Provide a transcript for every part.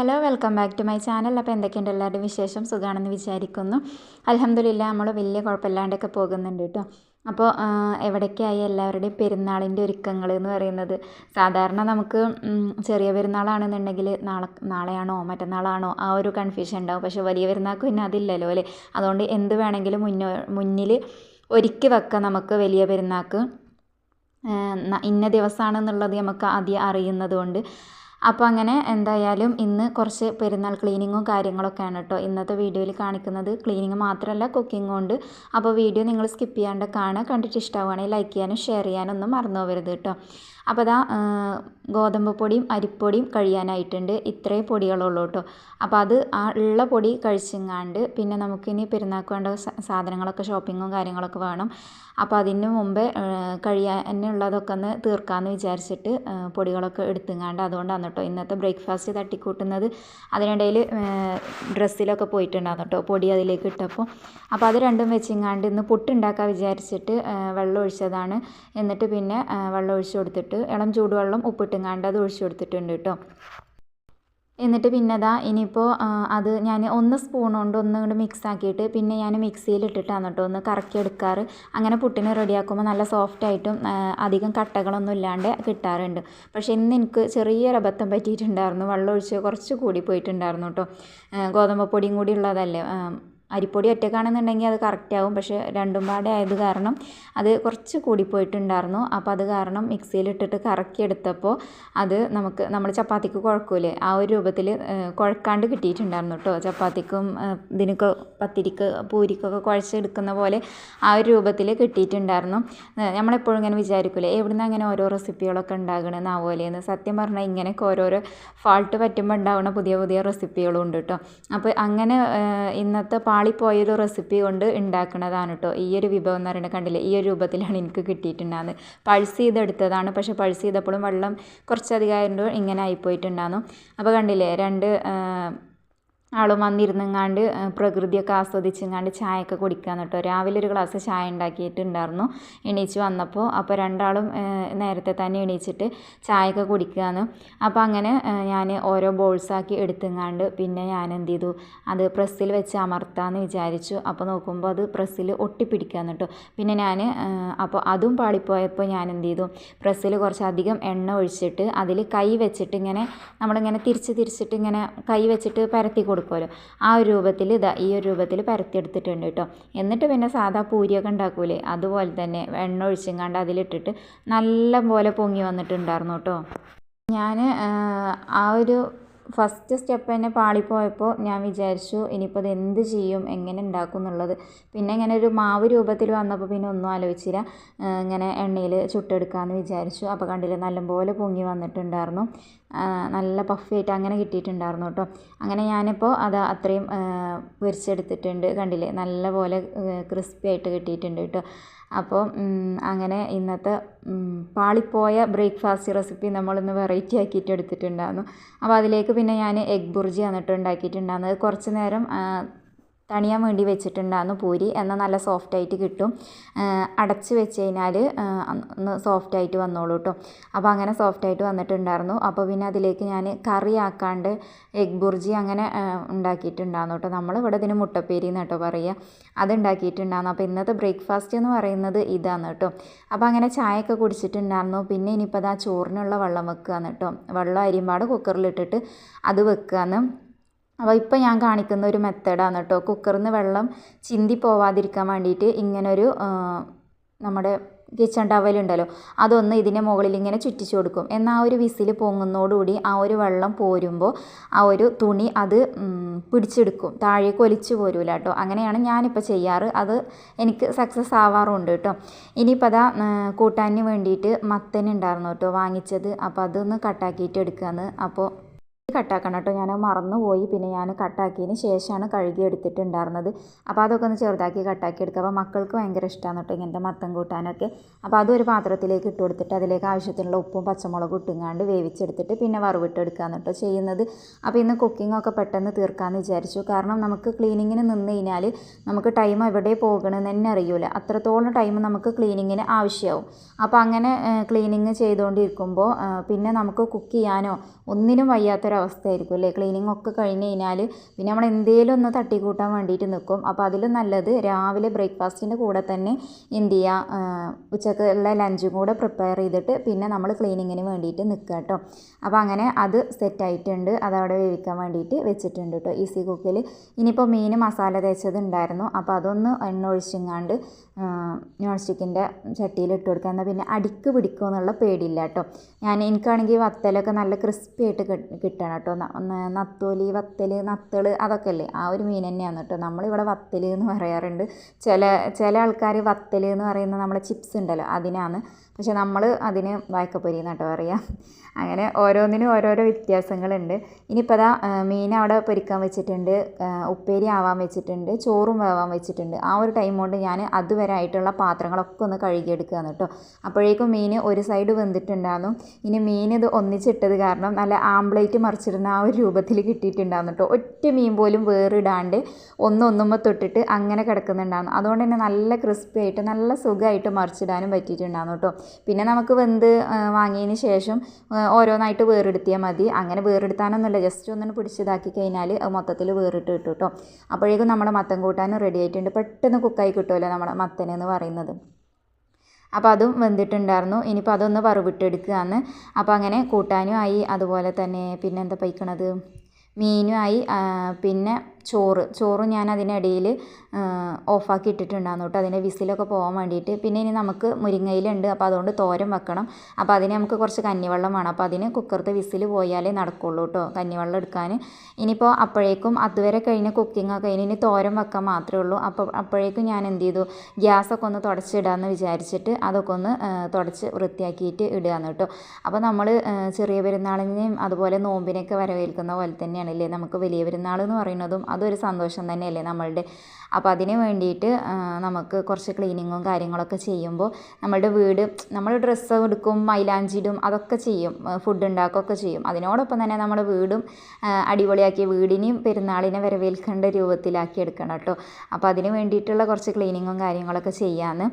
Hello welcome back to my channel. അപ്പോൾ എന്തൊക്കെയുണ്ട് എല്ലാവരുടെയും വിശേഷം? സുഖമാണെന്ന് വിചാരിക്കുന്നു. അലഹമ്മദില്ല നമ്മൾ വലിയ കുഴപ്പമില്ലാണ്ടൊക്കെ പോകുന്നുണ്ട് കേട്ടോ. അപ്പോൾ എവിടേക്കായി എല്ലാവരുടെയും പെരുന്നാളിന്റെ ഒരുക്കങ്ങൾ എന്ന് പറയുന്നത്? സാധാരണ നമുക്ക് ചെറിയ പെരുന്നാളാണെന്നുണ്ടെങ്കിൽ നാളെ നാളെയാണോ മറ്റന്നാളാണോ ആ ഒരു കൺഫ്യൂഷൻ ഉണ്ടാവും. പക്ഷേ വലിയ പെരുന്നാൾക്ക് പിന്നെ അതില്ലല്ലോ അല്ലേ? അതുകൊണ്ട് എന്ത് വേണമെങ്കിലും മുന്നോ മുന്നിൽ ഒരുക്കി വെക്കാം നമുക്ക് വലിയ പെരുന്നാൾക്ക്. ഇന്ന ദിവസമാണെന്നുള്ളത് നമുക്ക് ആദ്യം അറിയുന്നത് കൊണ്ട്. അപ്പോൾ അങ്ങനെ എന്തായാലും ഇന്ന് കുറച്ച് പെരുന്നാൾ ക്ലീനിങ്ങും കാര്യങ്ങളൊക്കെയാണ് കേട്ടോ ഇന്നത്തെ വീഡിയോയിൽ കാണിക്കുന്നത് ക്ലീനിങ് മാത്രമല്ല കുക്കിംഗ് ഉണ്ട്. അപ്പോൾ വീഡിയോ നിങ്ങൾ സ്കിപ്പ് ചെയ്യാണ്ട് കാണുക. കണ്ടിട്ട് ഇഷ്ടമാവുകയാണെങ്കിൽ ലൈക്ക് ചെയ്യാനും ഷെയർ ചെയ്യാനും ഒന്നും മറന്നു പോകരുത് കേട്ടോ അപ്പോൾ അതാ ഗോതമ്പ് പൊടിയും അരിപ്പൊടിയും കഴിയാനായിട്ടുണ്ട്. ഇത്രയും പൊടികളുള്ളൂ കേട്ടോ. അപ്പോൾ അത് ആ ഉള്ള പൊടി കഴിച്ചെങ്ങാണ്ട് പിന്നെ നമുക്കിനി പെരുന്നാൾക്ക് വേണ്ട സാധനങ്ങളൊക്കെ ഷോപ്പിങ്ങും കാര്യങ്ങളൊക്കെ വേണം. അപ്പോൾ അതിന് മുമ്പേ കഴിയാനുള്ളതൊക്കെ ഒന്ന് തീർക്കാമെന്ന് വിചാരിച്ചിട്ട് പൊടികളൊക്കെ എടുത്തുങ്ങാണ്ട് അതുകൊണ്ടാണ് കേട്ടോ ഇന്നത്തെ ബ്രേക്ക്ഫാസ്റ്റ് തട്ടിക്കൂട്ടുന്നത്. അതിനിടയിൽ ഡ്രസ്സിലൊക്കെ പോയിട്ടുണ്ടാകും കേട്ടോ പൊടി അതിലേക്ക് ഇട്ടപ്പോൾ. അപ്പോൾ അത് രണ്ടും വെച്ചിങ്ങാണ്ട് ഇന്ന് പുട്ടുണ്ടാക്കാൻ വിചാരിച്ചിട്ട് വെള്ളം ഒഴിച്ചതാണ്. എന്നിട്ട് പിന്നെ വെള്ളം ഒഴിച്ച് കൊടുത്തിട്ട് ഇളം ചൂടുവെള്ളം ഉപ്പിട്ടുങ്ങാണ്ട് അത് ഒഴിച്ചു കൊടുത്തിട്ടുണ്ട് കേട്ടോ. എന്നിട്ട് പിന്നെ അതാ ഇനിയിപ്പോൾ അത് ഞാൻ ഒന്ന് സ്പൂൺ കൊണ്ട് ഒന്ന് കൊണ്ട് മിക്സ് ആക്കിയിട്ട് പിന്നെ ഞാൻ മിക്സിയിൽ ഇട്ടിട്ടാണ് കേട്ടോ ഒന്ന് കറക്കി എടുക്കാറ്. അങ്ങനെ പുട്ടിന് റെഡിയാക്കുമ്പോൾ നല്ല സോഫ്റ്റ് ആയിട്ടും അധികം കട്ടകളൊന്നും ഇല്ലാണ്ട് കിട്ടാറുണ്ട്. പക്ഷേ ഇന്ന് എനിക്ക് ചെറിയൊരു അബദ്ധം പറ്റിയിട്ടുണ്ടായിരുന്നു. വെള്ളം ഒഴിച്ച് കുറച്ച് കൂടി പോയിട്ടുണ്ടായിരുന്നു കേട്ടോ. ഗോതമ്പ് പൊടിയും കൂടി ഉള്ളതല്ലേ അരിപ്പൊടി ഒറ്റക്കാണെന്നുണ്ടെങ്കിൽ അത് കറക്റ്റ് ആവും. പക്ഷേ രണ്ടും പാടെ ആയത് കാരണം അത് കുറച്ച് കൂടിപ്പോയിട്ടുണ്ടായിരുന്നു. അപ്പോൾ അത് കാരണം മിക്സിയിലിട്ടിട്ട് കറക്കിയെടുത്തപ്പോൾ അത് നമുക്ക് നമ്മൾ ചപ്പാത്തിക്ക് കുഴക്കൂലേ. ആ ഒരു രൂപത്തിൽ കുഴക്കാണ്ട് കിട്ടിയിട്ടുണ്ടായിരുന്നു കേട്ടോ. ചപ്പാത്തിക്കും ഇതിനൊക്കെ പത്തിരിക്ക് പൂരിക്കൊക്കെ കുഴച്ചെടുക്കുന്ന പോലെ ആ ഒരു രൂപത്തിൽ കിട്ടിയിട്ടുണ്ടായിരുന്നു. നമ്മളെപ്പോഴും ഇങ്ങനെ വിചാരിക്കൂലേ എവിടുന്ന് അങ്ങനെ ഓരോ റെസിപ്പികളൊക്കെ ഉണ്ടാകണമെന്ന് ആ പോലെയെന്ന് സത്യം പറഞ്ഞാൽ ഇങ്ങനെയൊക്കെ ഓരോരോ ഫാൾട്ട് പറ്റുമ്പോൾ ഉണ്ടാവുന്ന പുതിയ പുതിയ റെസിപ്പികളും ഉണ്ട് കേട്ടോ. അപ്പോൾ അങ്ങനെ ഇന്നത്തെ പാളിപ്പോയൊരു റെസിപ്പി കൊണ്ട് ഉണ്ടാക്കുന്നതാണ് കേട്ടോ ഈ ഒരു വിഭവം എന്ന് പറയുന്നത് കണ്ടില്ലേ? ഈ ഒരു രൂപത്തിലാണ് എനിക്ക് കിട്ടിയിട്ടുണ്ടാകുന്നത് പൾസ് ചെയ്തെടുത്തതാണ്. പക്ഷേ പൾസ് ചെയ്തപ്പോഴും വെള്ളം കുറച്ചധികമായതുകൊണ്ട് ഇങ്ങനെ ആയിപ്പോയിട്ടുണ്ടായിരുന്നു അപ്പോൾ കണ്ടില്ലേ? രണ്ട് ആളും വന്നിരുന്നെങ്ങാണ്ട് പ്രകൃതിയൊക്കെ ആസ്വദിച്ചെങ്ങാണ്ട് ചായയൊക്കെ കുടിക്കാൻ കേട്ടോ രാവിലെ ഒരു ഗ്ലാസ് ചായ ഉണ്ടാക്കിയിട്ടുണ്ടായിരുന്നു എണീച്ച് വന്നപ്പോൾ. അപ്പോൾ രണ്ടാളും നേരത്തെ തന്നെ എണീച്ചിട്ട് ചായയൊക്കെ കുടിക്കുകയാണ് അപ്പോൾ അങ്ങനെ ഞാൻ ഓരോ ബോൾസാക്കി എടുത്തെങ്ങാണ്ട് പിന്നെ ഞാൻ എന്ത് ചെയ്തു അത് പ്രസ്സിൽ വെച്ച് അമർത്താമെന്ന് വിചാരിച്ചു. അപ്പോൾ നോക്കുമ്പോൾ അത് പ്രസ്സിൽ ഒട്ടിപ്പിടിക്കാൻ കേട്ടോ പിന്നെ ഞാൻ അപ്പോൾ അതും പാളിപ്പോയപ്പോൾ ഞാൻ എന്ത് ചെയ്തു പ്രസ്സിൽ കുറച്ചധികം എണ്ണ ഒഴിച്ചിട്ട് അതിൽ കൈ വെച്ചിട്ട് ഇങ്ങനെ നമ്മളിങ്ങനെ തിരിച്ച് തിരിച്ചിട്ട് ഇങ്ങനെ കൈ വെച്ചിട്ട് പരത്തി കൊടുക്കും കൊടുക്കുമല്ലോ. ആ ഒരു രൂപത്തിൽ ഇതാ ഈ ഒരു രൂപത്തിൽ പരത്തിയെടുത്തിട്ടുണ്ട് കേട്ടോ. എന്നിട്ട് പിന്നെ സാധാ പൂരിയൊക്കെ ഉണ്ടാക്കൂലേ? അതുപോലെ തന്നെ എണ്ണ ഒഴിച്ചെങ്ങാണ്ട് അതിലിട്ടിട്ട് നല്ല പോലെ പൊങ്ങി വന്നിട്ടുണ്ടായിരുന്നു കേട്ടോ. ഞാൻ ആ ഒരു ഫസ്റ്റ് സ്റ്റെപ്പ് തന്നെ പാളിപ്പോയപ്പോൾ ഞാൻ വിചാരിച്ചു ഇനിയിപ്പോൾ അത് എന്ത് ചെയ്യും എങ്ങനെ ഉണ്ടാക്കും എന്നുള്ളത്. പിന്നെ ഇങ്ങനെ ഒരു മാവ് രൂപത്തിൽ വന്നപ്പോൾ പിന്നെ ഒന്നും ആലോചിച്ചില്ല. ഇങ്ങനെ എണ്ണയിൽ ചുട്ടെടുക്കാമെന്ന് വിചാരിച്ചു. അപ്പോൾ കണ്ടില്ലേ നല്ലപോലെ പൊങ്ങി വന്നിട്ടുണ്ടായിരുന്നു. നല്ല പഫിയായിട്ട് അങ്ങനെ കിട്ടിയിട്ടുണ്ടായിരുന്നു കേട്ടോ. അങ്ങനെ ഞാനിപ്പോൾ അത് അത്രയും പൊരിച്ചെടുത്തിട്ടുണ്ട് കണ്ടില്ലേ നല്ല പോലെ ക്രിസ്പി ആയിട്ട് കിട്ടിയിട്ടുണ്ട് കേട്ടോ. അപ്പോൾ അങ്ങനെ ഇന്നത്തെ പാളിപ്പോയ ബ്രേക്ക്ഫാസ്റ്റ് റെസിപ്പി നമ്മളിന്ന് വെറൈറ്റി ആക്കിയിട്ട് എടുത്തിട്ടുണ്ടായിരുന്നു. അപ്പോൾ അതിലേക്ക് പിന്നെ ഞാൻ എഗ് ബുർജി വന്നിട്ട് ഉണ്ടാക്കിയിട്ടുണ്ടായിരുന്നത് കുറച്ച് നേരം തണിയാൻ വേണ്ടി വെച്ചിട്ടുണ്ടായിരുന്നു പൂരി. എന്നാൽ നല്ല സോഫ്റ്റ് ആയിട്ട് കിട്ടും. അടച്ച് വെച്ച് കഴിഞ്ഞാൽ ഒന്ന് സോഫ്റ്റ് ആയിട്ട് വന്നോളൂ കേട്ടോ അപ്പോൾ അങ്ങനെ സോഫ്റ്റ് ആയിട്ട് വന്നിട്ടുണ്ടായിരുന്നു. അപ്പോൾ പിന്നെ അതിലേക്ക് ഞാൻ കറി ആക്കാണ്ട് എഗ് ബുർജി അങ്ങനെ ഉണ്ടാക്കിയിട്ടുണ്ടായിരുന്നു കേട്ടോ നമ്മൾ ഇവിടെ ഇതിന് മുട്ടപ്പേരി എന്ന് കേട്ടോ പറയുക അത് ഉണ്ടാക്കിയിട്ടുണ്ടായിരുന്നു. അപ്പോൾ ഇന്നത്തെ ബ്രേക്ക്ഫാസ്റ്റ് എന്ന് പറയുന്നത് ഇതാണ് കേട്ടോ അപ്പോൾ അങ്ങനെ ചായയൊക്കെ കുടിച്ചിട്ടുണ്ടായിരുന്നു. പിന്നെ ഇനിയിപ്പോൾ അതാ ചോറിനുള്ള വെള്ളം വെക്കുക കേട്ടോ വെള്ളം അരിമ്പാട് കുക്കറിലിട്ടിട്ട് അത് വെക്കുകയാണ് അപ്പോൾ ഇപ്പോൾ ഞാൻ കാണിക്കുന്ന ഒരു മെത്തേഡാണ് കേട്ടോ. കുക്കറിൽ നിന്ന് വെള്ളം ചിന്തി പോവാതിരിക്കാൻ വേണ്ടിയിട്ട് ഇങ്ങനൊരു നമ്മുടെ കിച്ചൺ ടവലുണ്ടല്ലോ അതൊന്ന് ഇതിന്റെ മുകളിൽ ഇങ്ങനെ ചുറ്റിച്ചു കൊടുക്കും. എന്നാൽ ആ ഒരു വിസിൽ പൊങ്ങുന്നതോടുകൂടി ആ ഒരു വെള്ളം പോരുമ്പോൾ ആ ഒരു തുണി അത് പിടിച്ചെടുക്കും. താഴേക്ക് ഒലിച്ചു പോരൂല കേട്ടോ. അങ്ങനെയാണ് ഞാനിപ്പോൾ ചെയ്യാറ്. അത് എനിക്ക് സക്സസ് ആവാറുണ്ട് കേട്ടോ. ഇനിയിപ്പോൾ അതാ കൂട്ടാന് വേണ്ടിയിട്ട് മത്തൻ ഉണ്ടായിരുന്നു കേട്ടോ വാങ്ങിച്ചത്. അപ്പോൾ അതൊന്ന് കട്ടാക്കിയിട്ട് എടുക്കുകയാണ് അപ്പോൾ കട്ടാക്കണം കേട്ടോ. ഞാൻ മറന്നുപോയി. പിന്നെ ഞാൻ കട്ടാക്കിയതിന് ശേഷമാണ് കഴുകി എടുത്തിട്ടുണ്ടായിരുന്നത്. അപ്പോൾ അതൊക്കെ ഒന്ന് ചെറുതാക്കി കട്ടാക്കി എടുക്കുക. അപ്പോൾ മക്കൾക്ക് ഭയങ്കര ഇഷ്ടമാണ് കേട്ടോ ഇങ്ങനത്തെ മത്തം കൂട്ടാനൊക്കെ. അപ്പോൾ അതൊരു പാത്രത്തിലേക്ക് ഇട്ട് കൊടുത്തിട്ട് അതിലേക്ക് ആവശ്യത്തിനുള്ള ഉപ്പും പച്ചമുളകും ഇട്ടുങ്ങാണ്ട് വേവിച്ചെടുത്തിട്ട് പിന്നെ വറവിട്ട് എടുക്കുകയാണ് കേട്ടോ ചെയ്യുന്നത്. അപ്പോൾ ഇന്ന് കുക്കിംഗ് ഒക്കെ പെട്ടെന്ന് തീർക്കാമെന്ന് വിചാരിച്ചു. കാരണം നമുക്ക് ക്ലീനിങ്ങിന് നിന്ന് കഴിഞ്ഞാൽ നമുക്ക് ടൈം എവിടെ പോകണമെന്ന് തന്നെ അറിയില്ല അത്രത്തോളം ടൈം നമുക്ക് ക്ലീനിങ്ങിന് ആവശ്യമാവും. അപ്പോൾ അങ്ങനെ ക്ലീനിങ് ചെയ്തുകൊണ്ടിരിക്കുമ്പോൾ പിന്നെ നമുക്ക് കുക്ക് ചെയ്യാനോ ഒന്നിനും വയ്യാത്തൊരു അവസ്ഥയായിരിക്കും അല്ലേ? ക്ലീനിങ് ഒക്കെ കഴിഞ്ഞ് കഴിഞ്ഞാൽ പിന്നെ നമ്മൾ എന്തേലും ഒന്ന് തട്ടിക്കൂട്ടാൻ വേണ്ടിയിട്ട് നിൽക്കും അപ്പോൾ അതിലും നല്ലത് രാവിലെ ബ്രേക്ക്ഫാസ്റ്റിന്റെ കൂടെ തന്നെ എന്ത് ചെയ്യുക ഉച്ചക്കുള്ള ലഞ്ചും കൂടെ പ്രിപ്പയർ ചെയ്തിട്ട് പിന്നെ നമ്മൾ ക്ലീനിങ്ങിന് വേണ്ടിയിട്ട് നിൽക്കുക കേട്ടോ അപ്പോൾ അങ്ങനെ അത് സെറ്റായിട്ടുണ്ട് അതവിടെ വേവിക്കാൻ വേണ്ടിയിട്ട് വെച്ചിട്ടുണ്ട് കേട്ടോ ഈസി കുക്കിൽ ഇനിയിപ്പോൾ മീൻ മസാല തേച്ചത് ഉണ്ടായിരുന്നു. അപ്പോൾ അതൊന്ന് എണ്ണ ഒഴിച്ചിങ്ങാണ്ട് നോൺ സ്റ്റിക്കിന്റെ ചട്ടിയിൽ ഇട്ട് കൊടുക്കുക എന്നാൽ പിന്നെ അടിക്ക് പിടിക്കുമോ എന്നുള്ള പേടിയില്ല കേട്ടോ ഞാൻ എനിക്കാണെങ്കിൽ വത്തലൊക്കെ നല്ല ക്രിസ്പി ആയിട്ട് കിട്ടണം. കേട്ടോ നത്തോലി വത്തൽ നത്തൾ അതൊക്കെ അല്ലേ ആ ഒരു മീൻ തന്നെയാണ് കേട്ടോ. നമ്മളിവിടെ വത്തൽ എന്ന് പറയാറുണ്ട്. ചില ചില ആൾക്കാർ വത്തൽ എന്ന് പറയുന്ന നമ്മളെ ചിപ്സ് ഉണ്ടല്ലോ അതിനാണ്. പക്ഷെ നമ്മൾ അതിന് വായ്ക്കപ്പൊരി എന്നാട്ടോ പറയുക അങ്ങനെ ഓരോന്നിനും ഓരോരോ വ്യത്യാസങ്ങളുണ്ട്. ഇനിയിപ്പോൾ അതാ മീൻ അവിടെ പൊരിക്കാൻ വെച്ചിട്ടുണ്ട് ഉപ്പേരി ആവാൻ വെച്ചിട്ടുണ്ട് ചോറും വേവാൻ വെച്ചിട്ടുണ്ട്. ആ ഒരു ടൈം കൊണ്ട് ഞാൻ അതുവരെ ആയിട്ടുള്ള പാത്രങ്ങളൊക്കെ ഒന്ന് കഴുകിയെടുക്കുകയാണ് കേട്ടോ. അപ്പോഴേക്കും മീൻ ഒരു സൈഡ് വെന്തിട്ടുണ്ടായിരുന്നു. ഇനി മീൻ ഇത് ഒന്നിച്ചിട്ടത് കാരണം നല്ല ആംപ്ലേറ്റ് മറിച്ചിടുന്ന ആ ഒരു രൂപത്തിൽ കിട്ടിയിട്ടുണ്ടായിരുന്നു കേട്ടോ. ഒറ്റ മീൻ പോലും വേറിടാണ്ട് ഒന്നൊന്നുമ്പോൾ തൊട്ടിട്ട് അങ്ങനെ കിടക്കുന്നുണ്ടായിരുന്നു. അതുകൊണ്ട് തന്നെ നല്ല ക്രിസ്പി ആയിട്ട് നല്ല സുഖമായിട്ട് മറിച്ചിടാനും പറ്റിയിട്ടുണ്ടായിരുന്നു കേട്ടോ. പിന്നെ നമുക്ക് വെന്ത് വാങ്ങിയതിന് ശേഷം ഓരോന്നായിട്ട് വേറെടുത്തിയാൽ മതി. അങ്ങനെ വേറെടുത്താനൊന്നുമില്ല. ജസ്റ്റ് ഒന്നിന് പിടിച്ചിതാക്കി കഴിഞ്ഞാൽ മൊത്തത്തിൽ വേറിട്ട് കിട്ടും കേട്ടോ അപ്പോഴേക്കും നമ്മുടെ മത്തൻ കൂട്ടാനും റെഡി ആയിട്ടുണ്ട്. പെട്ടെന്ന് കുക്കായി കിട്ടുമല്ലോ നമ്മുടെ മത്തനെന്ന് പറയുന്നത്. അപ്പോൾ അതും വെന്തിട്ടുണ്ടായിരുന്നു. ഇനിയിപ്പോൾ അതൊന്ന് വറവിട്ടെടുക്കുകയാണ്. അപ്പോൾ അങ്ങനെ കൂട്ടാനും ആയി. അതുപോലെ തന്നെ പിന്നെന്താ പൈക്കണത് മീനുമായി പിന്നെ ചോറ് ചോറ് ഞാൻ അതിനിടയിൽ ഓഫാക്കി ഇട്ടിട്ടുണ്ടായിരുന്നു കേട്ടോ. അതിന്റെ വിസിലൊക്കെ പോകാൻ വേണ്ടിയിട്ട്. പിന്നെ ഇനി നമുക്ക് മുരിങ്ങയിലുണ്ട്. അപ്പോൾ അതുകൊണ്ട് തോരൻ വെക്കണം. അപ്പോൾ അതിന് നമുക്ക് കുറച്ച് കഞ്ഞിവെള്ളം വേണം. അപ്പോൾ അതിന് കുക്കറത്തെ വിസിൽ പോയാലേ നടക്കുള്ളൂ കേട്ടോ കഞ്ഞിവെള്ളം എടുക്കാൻ. ഇനിയിപ്പോൾ അപ്പോഴേക്കും അതുവരെ കഴിഞ്ഞ കുക്കിംഗ് ഒക്കെ ഇനി തോരൻ വെക്കാൻ മാത്രമേ ഉള്ളൂ. അപ്പോൾ അപ്പോഴേക്കും ഞാൻ എന്ത് ചെയ്തു? ഗ്യാസൊക്കെ ഒന്ന് തുടച്ചിടാമെന്ന് വിചാരിച്ചിട്ട് അതൊക്കെ ഒന്ന് തുടച്ച് വൃത്തിയാക്കിയിട്ട് ഇടുകയാണ് കേട്ടോ. അപ്പോൾ നമ്മൾ ചെറിയ പെരുന്നാളിനെയും അതുപോലെ നോമ്പിനെയൊക്കെ വരവേൽക്കുന്ന പോലെ തന്നെയാണ് അല്ലേ നമുക്ക് വലിയ പെരുന്നാൾ എന്ന് പറയുന്നതും അതൊരു സന്തോഷം തന്നെയല്ലേ നമ്മളുടെ. അപ്പോൾ അതിന് വേണ്ടിയിട്ട് നമുക്ക് കുറച്ച് ക്ലീനിങ്ങും കാര്യങ്ങളൊക്കെ ചെയ്യുമ്പോൾ നമ്മളുടെ വീട് നമ്മൾ ഡ്രസ്സ് എടുക്കും മൈലാഞ്ചിടും അതൊക്കെ ചെയ്യും. ഫുഡ് ഉണ്ടാക്കുകയൊക്കെ ചെയ്യും. അതിനോടൊപ്പം തന്നെ നമ്മുടെ വീടും അടിപൊളിയാക്കി വീടിനെയും പെരുന്നാളിനെ വരവേൽക്കേണ്ട രൂപത്തിലാക്കി എടുക്കണം കേട്ടോ. അപ്പോൾ അതിന് വേണ്ടിയിട്ടുള്ള കുറച്ച് ക്ലീനിങ്ങും കാര്യങ്ങളൊക്കെ ചെയ്യാമെന്ന്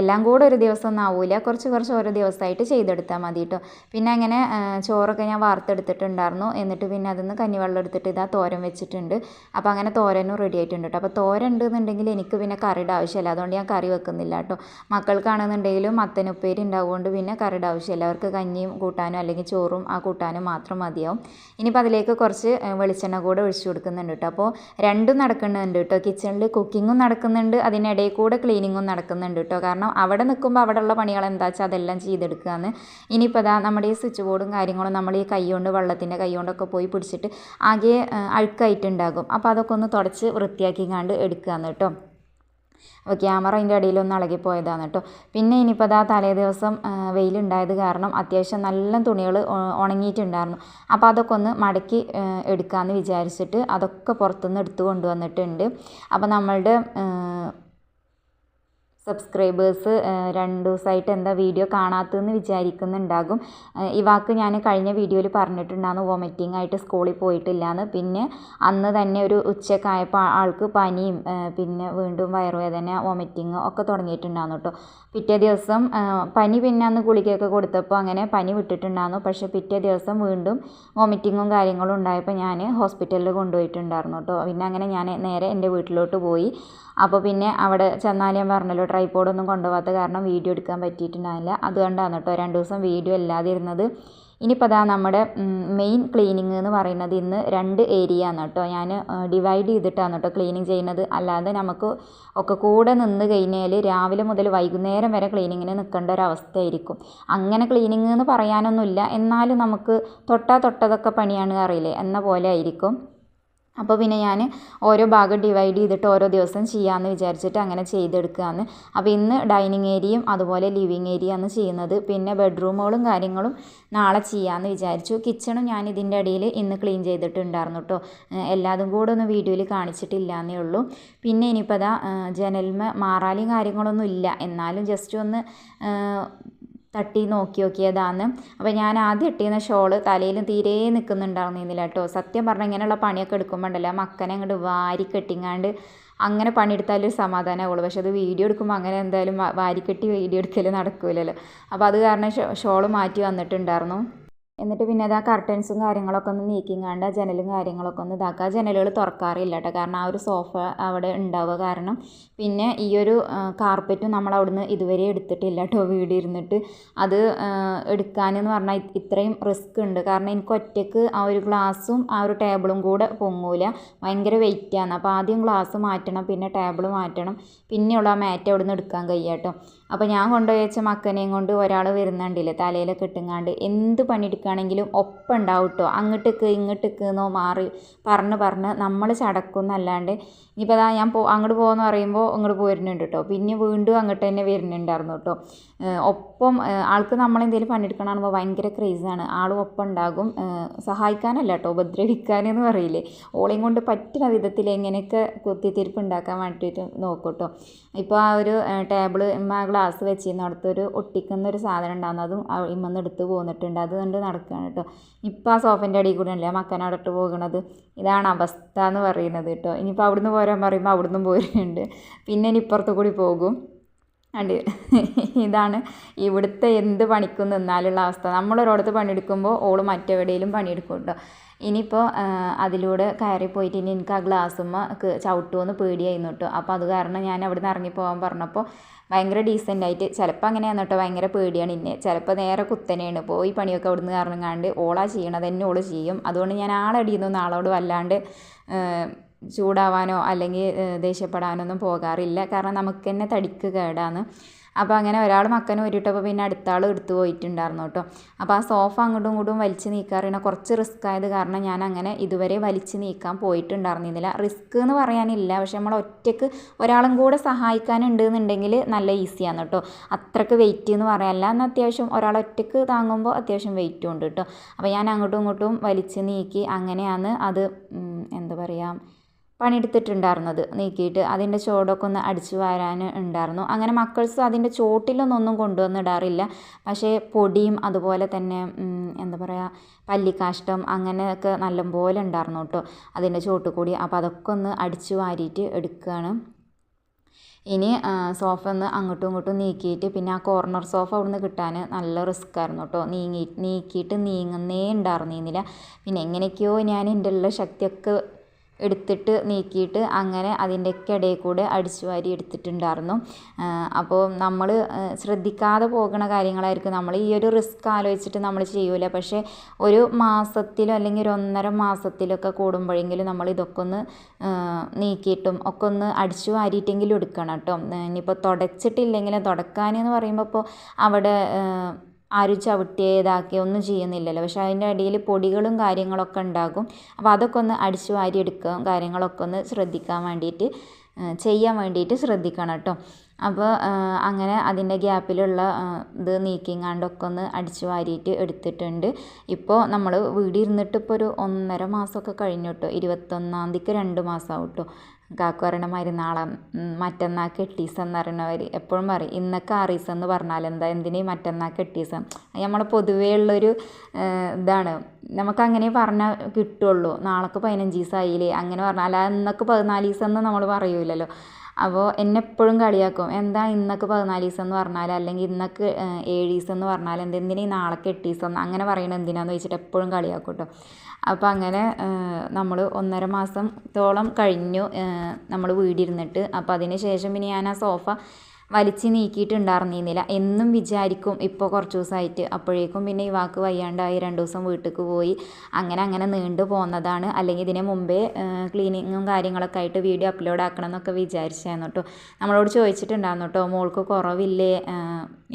എല്ലാം കൂടെ ഒരു ദിവസം ഒന്നും ആവില്ല കുറച്ച് കുറച്ച് ഓരോ ദിവസമായിട്ട് ചെയ്തെടുത്താൽ മതി കേട്ടോ. പിന്നെ അങ്ങനെ ചോറൊക്കെ ഞാൻ വാർത്തെടുത്തിട്ടുണ്ടായിരുന്നു. എന്നിട്ട് പിന്നെ അതിൽ കഞ്ഞിവെള്ളം എടുത്തിട്ട് ഇതാ തോരം വെച്ചിട്ടുണ്ട്. അപ്പോൾ അങ്ങനെ തോരനും റെഡി ആയിട്ടുണ്ട് കേട്ടോ അപ്പോൾ തോരൻ ഉണ്ടെന്നുണ്ടെങ്കിൽ എനിക്ക് പിന്നെ കറിയുടെ ആവശ്യമില്ല. അതുകൊണ്ട് ഞാൻ കറി വെക്കുന്നില്ല കേട്ടോ മക്കൾക്കാണെന്നുണ്ടെങ്കിലും മത്തനുപ്പേരി ഉണ്ടാവുകൊണ്ട് പിന്നെ കറിയുടെ ആവശ്യമില്ല. അവർക്ക് കഞ്ഞിയും കൂട്ടാനും അല്ലെങ്കിൽ ചോറും ആ കൂട്ടാനും മാത്രം മതിയാവും. ഇനിയിപ്പോൾ അതിലേക്ക് കുറച്ച് വെളിച്ചെണ്ണ കൂടെ ഒഴിച്ചു കൊടുക്കുന്നുണ്ട് കേട്ടോ അപ്പോൾ രണ്ടും നടക്കുന്നുണ്ട് കേട്ടോ കിച്ചണിൽ കുക്കിങ്ങും നടക്കുന്നുണ്ട്. അതിനിടയിൽ കൂടെ ക്ലീനിങ്ങും നടക്കുന്നുണ്ട് കേട്ടോ കാരണം അവിടെ നിൽക്കുമ്പോൾ അവിടെയുള്ള പണികൾ എന്താ വെച്ചാൽ അതെല്ലാം ചെയ്തെടുക്കുകയാണ് ഇനിയിപ്പോൾ അതാ നമ്മുടെ ഈ സ്വിച്ച് ബോർഡും കാര്യങ്ങളും നമ്മൾ ഈ കൈ കൊണ്ട് വെള്ളത്തിന്റെ കൈ കൊണ്ടൊക്കെ പോയി പിടിച്ചിട്ട് ആകെ അഴുക്കായിട്ടുണ്ടാകും. അപ്പോൾ അതൊക്കെ ഒന്ന് തുടച്ച് വൃത്തിയാക്കി കണ്ട് എടുക്കുകയാണ് കേട്ടോ. അപ്പോൾ ക്യാമറ അതിന്റെ ഇടയിലൊന്ന് ഇളകിപ്പോയതാണ് കേട്ടോ. പിന്നെ ഇനിയിപ്പോൾ അതാ തലേ ദിവസം വെയിലുണ്ടായത് കാരണം അത്യാവശ്യം നല്ല തുണികൾ ഉണങ്ങിയിട്ടുണ്ടായിരുന്നു. അപ്പോൾ അതൊക്കെ ഒന്ന് മടക്കി എടുക്കാമെന്ന് വിചാരിച്ചിട്ട് അതൊക്കെ പുറത്തുനിന്ന് എടുത്തു കൊണ്ടുവന്നിട്ടുണ്ട്. അപ്പോൾ നമ്മളുടെ സബ്സ്ക്രൈബേഴ്സ് രണ്ട് ദിവസമായിട്ട് എന്താ വീഡിയോ കാണാത്തതെന്ന് വിചാരിക്കുന്നുണ്ടാകും. ഈ വാക്ക് ഞാൻ കഴിഞ്ഞ വീഡിയോയിൽ പറഞ്ഞിട്ടുണ്ടായിരുന്നു വോമിറ്റിംഗ് ആയിട്ട് സ്കൂളിൽ പോയിട്ടില്ലയെന്ന് പിന്നെ അന്ന് തന്നെ ഒരു ഉച്ചക്കായപ്പോൾ ആൾക്ക് പനിയും പിന്നെ വീണ്ടും വയറുവേദന വോമിറ്റിംഗ് ഒക്കെ തുടങ്ങിയിട്ടുണ്ടായിരുന്നു കേട്ടോ. പിറ്റേ ദിവസം പനി പിന്നെ അന്ന് ഗുളികയൊക്കെ കൊടുത്തപ്പോൾ അങ്ങനെ പനി വിട്ടിട്ടുണ്ടായിരുന്നു. പക്ഷേ പിറ്റേ ദിവസം വീണ്ടും വോമിറ്റിങ്ങും കാര്യങ്ങളും ഉണ്ടായപ്പോൾ ഞാൻ ഹോസ്പിറ്റലിൽ കൊണ്ടുപോയിട്ടുണ്ടായിരുന്നു കേട്ടോ. പിന്നെ അങ്ങനെ ഞാൻ നേരെ എന്റെ വീട്ടിലോട്ട് പോയി. അപ്പോൾ പിന്നെ അവിടെ ചെന്നാൽ ഞാൻ പറഞ്ഞല്ലോ ട്രൈപോഡൊന്നും കൊണ്ടുപോകാത്ത കാരണം വീഡിയോ എടുക്കാൻ പറ്റിയിട്ടുണ്ടായില്ല. അതുകൊണ്ടാണ് കേട്ടോ രണ്ട് ദിവസം വീഡിയോ ഇല്ലാതിരുന്നത്. ഇനിയിപ്പോൾ അതാ നമ്മുടെ മെയിൻ ക്ലീനിങ് എന്ന് പറയുന്നത് ഇന്ന് രണ്ട് ഏരിയ ആണ് കേട്ടോ. ഞാൻ ഡിവൈഡ് ചെയ്തിട്ടാണ് കേട്ടോ ക്ലീനിങ് ചെയ്യുന്നത്. അല്ലാതെ നമുക്ക് ഒക്കെ കൂടെ നിന്ന് കഴിഞ്ഞാൽ രാവിലെ മുതൽ വൈകുന്നേരം വരെ ക്ലീനിങ്ങിന് നിൽക്കേണ്ട ഒരു അവസ്ഥയായിരിക്കും. അങ്ങനെ ക്ലീനിങ് എന്ന് പറയാനൊന്നുമില്ല. എന്നാലും നമുക്ക് തൊട്ടാ തൊട്ടതൊക്കെ പണിയാണ് അറിയില്ലേ? എന്ന പോലെ ആയിരിക്കും. അപ്പോൾ പിന്നെ ഞാൻ ഓരോ ഭാഗം ഡിവൈഡ് ചെയ്തിട്ട് ഓരോ ദിവസം ചെയ്യാമെന്ന് വിചാരിച്ചിട്ട് അങ്ങനെ ചെയ്തെടുക്കുകയാണ്. അപ്പോൾ ഇന്ന് ഡൈനിങ് ഏരിയയും അതുപോലെ ലിവിങ് ഏരിയ ആണ് ചെയ്യുന്നത്. പിന്നെ ബെഡ്റൂമുകളും കാര്യങ്ങളും നാളെ ചെയ്യാമെന്ന് വിചാരിച്ചു. കിച്ചണും ഞാൻ ഇതിന്റെ ഇടയിൽ ഇന്ന് ക്ലീൻ ചെയ്തിട്ടുണ്ടായിരുന്നു കേട്ടോ. എല്ലാതും കൂടെ ഒന്ന് വീഡിയോയിൽ കാണിച്ചിട്ടില്ല എന്നേ ഉള്ളൂ. പിന്നെ ഇനിയിപ്പോൾ അതാ ജനൽമ മാറാലിയും കാര്യങ്ങളൊന്നും ഇല്ല. എന്നാലും ജസ്റ്റ് ഒന്ന് തട്ടി നോക്കി നോക്കിയതാണ് അപ്പോൾ ഞാൻ ആദ്യം ഇട്ടിരുന്ന ഷോൾ തലയിൽ തീരെ നിൽക്കുന്നുണ്ടായിരുന്നില്ല കേട്ടോ. സത്യം പറഞ്ഞാൽ ഇങ്ങനെയുള്ള പണിയൊക്കെ എടുക്കുമ്പോൾ ഉണ്ടല്ലോ മക്കനെ അങ്ങോട്ട് വാരി കെട്ടിങ്ങാണ്ട് അങ്ങനെ പണിയെടുത്താലൊരു സമാധാനമാവുള്ളൂ പക്ഷെ അത് വീഡിയോ എടുക്കുമ്പോൾ അങ്ങനെ എന്തായാലും വാരിക്കെട്ടി വീഡിയോ എടുക്കൽ നടക്കില്ലല്ലോ അപ്പോൾ അത് കാരണം ഷോൾ മാറ്റി വന്നിട്ടുണ്ടായിരുന്നു. എന്നിട്ട് പിന്നെ അത് ആ കർട്ടൻസും കാര്യങ്ങളൊക്കെ ഒന്ന് നീക്കിങ്ങാണ്ട് ആ ജനലും കാര്യങ്ങളൊക്കെ ഒന്ന് ഇതാക്കുക. ജനലുകൾ തുറക്കാറില്ല കേട്ടോ കാരണം ആ ഒരു സോഫ അവിടെ ഉണ്ടാവുക കാരണം പിന്നെ ഈ ഒരു കാർപ്പറ്റും നമ്മൾ അവിടുന്ന് ഇതുവരെ എടുത്തിട്ടില്ല കേട്ടോ വീട് ഇരുന്നിട്ട് അത് എടുക്കാനെന്ന് പറഞ്ഞാൽ ഇത്രയും റിസ്ക് ഉണ്ട്. കാരണം എനിക്ക് ഒറ്റയ്ക്ക് ആ ഒരു ഗ്ലാസും ആ ഒരു ടേബിളും കൂടെ പൊങ്ങൂല. ഭയങ്കര വെയിറ്റാണ് അപ്പോൾ ആദ്യം ഗ്ലാസ് മാറ്റണം പിന്നെ ടേബിൾ മാറ്റണം. പിന്നെയുള്ള ആ മാറ്റ് അവിടുന്ന് എടുക്കാൻ കഴിയാട്ടോ അപ്പോൾ ഞാൻ കൊണ്ടുപോയി വെച്ച മക്കനെയും കൊണ്ട് ഒരാൾ വരുന്നുണ്ടല്ലേ തലയിലൊക്കെ ഇട്ടുങ്ങാണ്ട്. എന്ത് പണിയെടുക്കുകയാണെങ്കിലും ഒപ്പം ഉണ്ടാവും കേട്ടോ അങ്ങോട്ടേക്ക് ഇങ്ങോട്ടേക്ക് എന്നോ മാറി പറഞ്ഞ് പറഞ്ഞ് നമ്മൾ ചടക്കുന്നല്ലാണ്ട് ഇനിയിപ്പോൾ അതാ ഞാൻ പോ അങ്ങോട്ട് പോകുമെന്ന് പറയുമ്പോൾ ഇങ്ങോട്ട് പോരുന്നുണ്ട് കേട്ടോ പിന്നെ വീണ്ടും അങ്ങോട്ട് തന്നെ വരുന്നുണ്ടായിരുന്നു കേട്ടോ ഒപ്പം ആൾക്ക് നമ്മളെന്തെങ്കിലും പണിയെടുക്കണമെന്ന് ഭയങ്കര ക്രേസാണ് ആളും ഒപ്പം ഉണ്ടാകും സഹായിക്കാനല്ല കേട്ടോ ഉപദ്രവിക്കാനെന്ന് പറയില്ലേ? ഓളെയും കൊണ്ട് പറ്റുന്ന വിധത്തിൽ എങ്ങനെയൊക്കെ കുത്തിത്തിരിപ്പ് ഉണ്ടാക്കാൻ വേണ്ടിയിട്ട് നോക്കും കേട്ടോ ഇപ്പോൾ ആ ഒരു ടേബിൾ ആ ഗ്ലാസ് വെച്ചിരുന്ന. അടുത്തൊരു ഒട്ടിക്കുന്ന ഒരു സാധനം ഉണ്ടാകുന്നു അതും ഇമ്മന്ന് എടുത്ത് പോന്നിട്ടുണ്ട്. അത് കണ്ട് നടക്കുകയാണ് കേട്ടോ ഇപ്പോൾ ആ സോഫന്റെ അടിയിൽ കൂടെ അല്ലേ മക്കനടട്ട് പോകുന്നത്? ഇതാണ് അവസ്ഥ എന്ന് പറയുന്നത് കേട്ടോ ഇനിയിപ്പോൾ അവിടുന്ന് പോരാൻ പറയുമ്പോൾ അവിടുന്ന് പോരുന്നുണ്ട്. പിന്നെ ഇനി ഇപ്പുറത്ത് കൂടി പോകും. അണ്ട് ഇതാണ് ഇവിടുത്തെ എന്ത് പണിക്കും നിന്നാലുള്ള അവസ്ഥ. നമ്മളൊരിടത്ത് പണിയെടുക്കുമ്പോൾ ഓൾ മറ്റെവിടെയെങ്കിലും പണിയെടുക്കും കേട്ടോ ഇനിയിപ്പോൾ അതിലൂടെ കയറി പോയിട്ട് ഇനി എനിക്ക് ആ ഗ്ലാസ്സുമ്മ ചവിട്ടുമെന്ന് പേടിയായിരുന്നു കേട്ടോ. അപ്പോൾ അത് കാരണം ഞാൻ അവിടെ നിന്ന് ഇറങ്ങിപ്പോകാൻ പറഞ്ഞപ്പോൾ ഭയങ്കര ഡീസന്റ് ആയിട്ട് ചിലപ്പോൾ അങ്ങനെയാണ് കേട്ടോ. ഭയങ്കര പേടിയാണ് ഇന്നെ. ചിലപ്പോൾ നേരെ കുത്തനെയാണ്. പോയി പണിയൊക്കെ അവിടെ നിന്ന് ഇറങ്ങാണ്ട് ഓളാ ചെയ്യണത് തന്നെ ഓൾ ചെയ്യും. അതുകൊണ്ട് ഞാൻ ആളടിയൊന്നും ആളോട് വല്ലാണ്ട് ചൂടാവാനോ അല്ലെങ്കിൽ ദേഷ്യപ്പെടാനോ ഒന്നും പോകാറില്ല. കാരണം നമുക്ക് തന്നെ തടിക്ക് കേടാണ്. അപ്പോൾ അങ്ങനെ ഒരാൾ മക്കന് ഒരുട്ടപ്പോൾ പിന്നെ അടുത്ത ആൾ എടുത്തു പോയിട്ടുണ്ടായിരുന്നു കേട്ടോ. അപ്പോൾ ആ സോഫ അങ്ങോട്ടും ഇങ്ങോട്ടും വലിച്ച് നീക്കാറിന കുറച്ച് റിസ്ക് ആയത് കാരണം ഞാൻ അങ്ങനെ ഇതുവരെ വലിച്ച് നീക്കാൻ പോയിട്ടുണ്ടായിരുന്നില്ല. റിസ്ക് എന്ന് പറയാനില്ല. പക്ഷെ നമ്മൾ ഒറ്റയ്ക്ക് ഒരാളും കൂടെ സഹായിക്കാനുണ്ട് എന്നുണ്ടെങ്കിൽ നല്ല ഈസിയാണ് കേട്ടോ. അത്രയ്ക്ക് വെയിറ്റ് എന്ന് പറയാനല്ല. എന്നാൽ അത്യാവശ്യം ഒരാൾ ഒറ്റയ്ക്ക് താങ്ങുമ്പോൾ അത്യാവശ്യം വെയിറ്റും ഉണ്ട് കേട്ടോ. അപ്പോൾ ഞാൻ അങ്ങോട്ടും ഇങ്ങോട്ടും വലിച്ച് നീക്കി അങ്ങനെയാണ് അത് എന്താ പറയുക പണിയെടുത്തിട്ടുണ്ടായിരുന്നത്. നീക്കിയിട്ട് അതിന്റെ ചുവടൊക്കെ ഒന്ന് അടിച്ചു വാരാൻ ഉണ്ടായിരുന്നു. അങ്ങനെ മക്കൾസ് അതിന്റെ ചോട്ടിലൊന്നും കൊണ്ടുവന്നിടാറില്ല. പക്ഷേ പൊടിയും അതുപോലെ തന്നെ എന്താ പറയുക പല്ലിക്കാഷ്ടം അങ്ങനെയൊക്കെ നല്ലപോലെ ഉണ്ടായിരുന്നു കേട്ടോ. അതിന്റെ ചോട്ട് കൂടി അപ്പോൾ അതൊക്കെ ഒന്ന് അടിച്ചു വാരിയിട്ട് എടുക്കുകയാണ്. ഇനി സോഫ ഒന്ന് അങ്ങോട്ടും ഇങ്ങോട്ടും നീക്കിയിട്ട് പിന്നെ ആ കോർണർ സോഫ അവിടുന്ന് കിട്ടാൻ നല്ല റിസ്ക് ആയിരുന്നു കേട്ടോ. നീങ്ങി നീക്കിയിട്ട് നീങ്ങുന്നേ ഉണ്ടായിരുന്നില്ല പിന്നെ എങ്ങനെയൊക്കെയോ ഞാൻ എന്റെ ഉള്ള ശക്തിയൊക്കെ എടുത്തിട്ട് നീക്കിയിട്ട് അങ്ങനെ അതിന്റെയൊക്കെ ഇടയിൽ കൂടെ അടിച്ചു വാരി എടുത്തിട്ടുണ്ടായിരുന്നു. അപ്പോൾ നമ്മൾ ശ്രദ്ധിക്കാതെ പോകുന്ന കാര്യങ്ങളായിരിക്കും. നമ്മൾ ഈ ഒരു റിസ്ക് ആലോചിച്ചിട്ട് നമ്മൾ ചെയ്യൂല. പക്ഷേ ഒരു മാസത്തിലോ അല്ലെങ്കിൽ ഒരു ഒന്നര മാസത്തിലൊക്കെ കൂടുമ്പോഴെങ്കിലും നമ്മൾ ഇതൊക്കെ ഒന്ന് നീക്കിയിട്ടും ഒക്കെ ഒന്ന് അടിച്ചു വാരിയിട്ടെങ്കിലും എടുക്കണം കേട്ടോ. ഇനിയിപ്പോൾ തുടച്ചിട്ടില്ലെങ്കിലും തുടക്കാനെന്ന് പറയുമ്പോൾ ഇപ്പോൾ അവിടെ ആരും ചവിട്ടിയതാക്കിയ ഒന്നും ചെയ്യുന്നില്ലല്ലോ. പക്ഷേ അതിന്റെ അടിയിൽ പൊടികളും കാര്യങ്ങളൊക്കെ ഉണ്ടാകും. അപ്പോൾ അതൊക്കെ ഒന്ന് അടിച്ചു വാരി എടുക്കുക കാര്യങ്ങളൊക്കെ ഒന്ന് ശ്രദ്ധിക്കാൻ വേണ്ടിയിട്ട് ചെയ്യാൻ വേണ്ടിയിട്ട് ശ്രദ്ധിക്കണം കേട്ടോ. അപ്പോൾ അങ്ങനെ അതിന്റെ ഗ്യാപ്പിലുള്ള ഇത് നീക്കിങ്ങാണ്ടൊക്കെ ഒന്ന് അടിച്ചു വാരിയിട്ട് എടുത്തിട്ടുണ്ട്. ഇപ്പോൾ നമ്മൾ വീടിരുന്നിട്ട് ഇപ്പോൾ ഒരു ഒന്നര മാസമൊക്കെ കഴിഞ്ഞു കേട്ടോ. ഇരുപത്തൊന്നാം തീയതിക്ക് രണ്ട് മാസമാവും കേട്ടോ. കാക്കു പറയണ മാതിരി നാളെ മറ്റന്നാ കെട്ടീസം എന്ന് പറയുന്നവർ എപ്പോഴും പറയും. ഇന്നൊക്കെ ആറീസം എന്ന് പറഞ്ഞാൽ എന്താ എന്തിനേ മറ്റന്നാ കെട്ടീസം? നമ്മളെ പൊതുവേ ഉള്ളൊരു ഇതാണ്. നമുക്ക് അങ്ങനെ പറഞ്ഞാൽ കിട്ടുള്ളൂ. നാളേക്ക് പതിനഞ്ച് ദിവസമായില്ലേ അങ്ങനെ പറഞ്ഞാൽ ഇന്നൊക്കെ പതിനാല് ദിവസം എന്ന് നമ്മൾ പറയൂലല്ലോ. അപ്പോൾ എന്നെ എപ്പോഴും കളിയാക്കും. എന്താ ഇന്നൊക്കെ പതിനാല് ദിവസം എന്ന് പറഞ്ഞാൽ? അല്ലെങ്കിൽ ഇന്നൊക്കെ ഏഴ് ദിവസം എന്ന് പറഞ്ഞാൽ? എന്തിനാ നാളൊക്കെ എട്ട് ദിവസം അങ്ങനെ പറയണത് എന്തിനാന്ന് ചോദിച്ചിട്ട് എപ്പോഴും കളിയാക്കും കേട്ടോ അപ്പോൾ അങ്ങനെ നമ്മൾ ഒന്നര മാസത്തോളം കഴിഞ്ഞു നമ്മൾ വീടിരുന്നിട്ട്. അപ്പോൾ അതിന് ശേഷം പിന്നെ ഞാൻ ആ സോഫ വലിച്ച് നീക്കിയിട്ടുണ്ടായിരുന്നില്ല എന്നും വിചാരിക്കും ഇപ്പോൾ കുറച്ച് ദിവസമായിട്ട് അപ്പോഴേക്കും പിന്നെ ഈ വാക്ക് വയ്യാണ്ടായി രണ്ട് ദിവസം വീട്ടിലേക്ക് പോയി. അങ്ങനെ അങ്ങനെ നീണ്ടു പോകുന്നതാണ് അല്ലെങ്കിൽ ഇതിന് മുമ്പേ ക്ലീനിങ്ങും കാര്യങ്ങളൊക്കെ ആയിട്ട് വീഡിയോ അപ്ലോഡ് ആക്കണം എന്നൊക്കെ വിചാരിച്ചായിരുന്നു കേട്ടോ. നമ്മളോട് ചോദിച്ചിട്ടുണ്ടായിരുന്നു കേട്ടോ മോൾക്ക് കുറവില്ലേ?